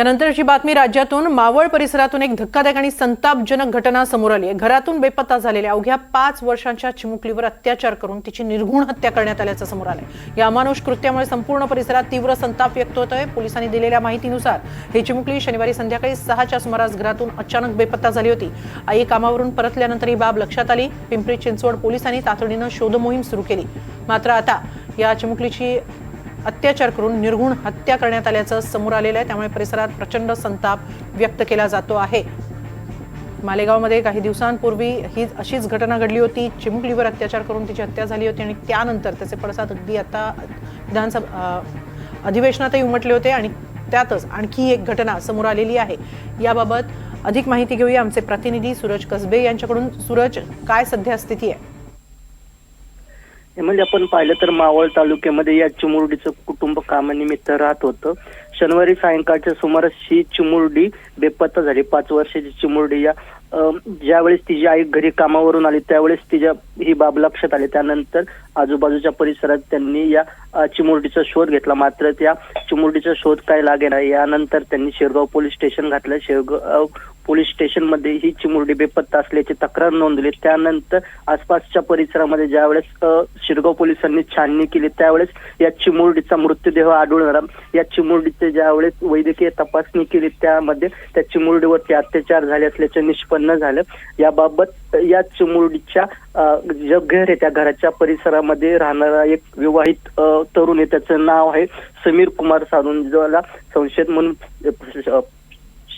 यानंतरची बातमी राज्यातून मावळ परिसरातून एक धक्कादायक आणि संतापजनक घटना समोर आली आहे. घरातून बेपत्ता झालेल्या अवघ्या पाच वर्षांच्या चिमुकलीवर अत्याचार करून तिची निर्घुण हत्या करण्यात आल्याचं समोर आलंय. या अमानुष कृत्यामुळे संपूर्ण परिसरात तीव्र संताप व्यक्त होत आहे पोलिसांनी दिलेल्या माहितीनुसार ही चिमुकली शनिवारी संध्याकाळी सहाच्या सुमारास घरातून अचानक बेपत्ता झाली होती. आई कामावरून परतल्यानंतर ही बाब लक्षात आली. पिंपरी चिंचवड पोलिसांनी तातडीनं शोधमोहीम सुरू केली. मात्र आता या चिमुकलीची अत्याचार करून निर्गुण हत्या करण्यात आल्याचं समोर आलेलं आहे. त्यामुळे परिसरात प्रचंड संताप व्यक्त केला जातो आहे. मालेगावमध्ये काही दिवसांपूर्वी ही अशीच घटना घडली होती. चिमुकलीवर अत्याचार करून तिची हत्या झाली होती आणि त्यानंतर त्याचे पडसाद अगदी आता विधानसभा अधिवेशनातही उमटले होते आणि त्यातच आणखी एक घटना समोर आलेली आहे. याबाबत अधिक माहिती घेऊया आमचे प्रतिनिधी सूरज कसबे यांच्याकडून. सूरज काय सध्या स्थिती आहे? म्हणजे आपण पाहिलं तर मावळ तालुक्यामध्ये या चिमुरडीचं कुटुंब कामानिमित्त राहत होतं. शनिवारी सायंकाळच्या सुमारास ही चिमुरडी बेपत्ता झाली. पाच वर्षाची चिमुरडी या ज्यावेळेस तिची आई घरी कामावरून आली त्यावेळेस तिच्या ही बाब लक्षात आली. त्यानंतर आजूबाजूच्या परिसरात त्यांनी या चिमुरडीचा शोध घेतला. मात्र त्या चिमुरडीचा शोध काय लागेना यानंतर त्यांनी शिरगाव पोलीस स्टेशन घातलं. शिरगाव पोलीस स्टेशनमध्ये ही चिमुरडी बेपत्ता असल्याची तक्रार नोंदवली. त्यानंतर आसपासच्या परिसरामध्ये ज्यावेळेस शिरगाव पोलिसांनी छाननी केली त्यावेळेस या चिमुरडीचा मृत्यूदेह आढळून आला. या चिमुरडीचे ज्यावेळेस वैद्यकीय तपासणी केली त्यामध्ये त्या चिमुरडीवरती अत्याचार झाले असल्याचे निष्पन्न झालं. याबाबत या चिमुरडीच्या अ, जे घर आहे त्या घराच्या परिसरामध्ये राहणारा एक विवाहित तरुण आहे. त्याचं नाव आहे समीर कुमार साधून ज्याला संशयित म्हणून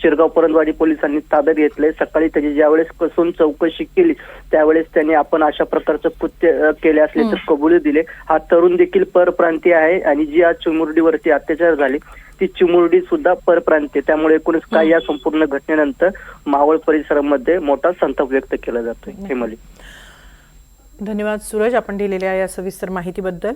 शिरगाव परंदवाडी पोलिसांनी ताब्यात घेतलंय. सकाळी त्याची ज्यावेळेस कसून चौकशी केली त्यावेळेस त्यांनी आपण अशा प्रकारचं कृत्य केले असल्याचे कबुली दिले. हा तरुण देखील परप्रांतीय आहे आणि जी आज चिमुरडीवरती अत्याचार झाले ती चिमुरडी सुद्धा परप्रांतीय त्यामुळे एकूणच काय या संपूर्ण घटनेनंतर मावळ परिसरामध्ये मोठा संताप व्यक्त केला जातोय. हेमली धन्यवाद सूरज. आपण दिलेल्या या सविस्तर माहितीबद्दल.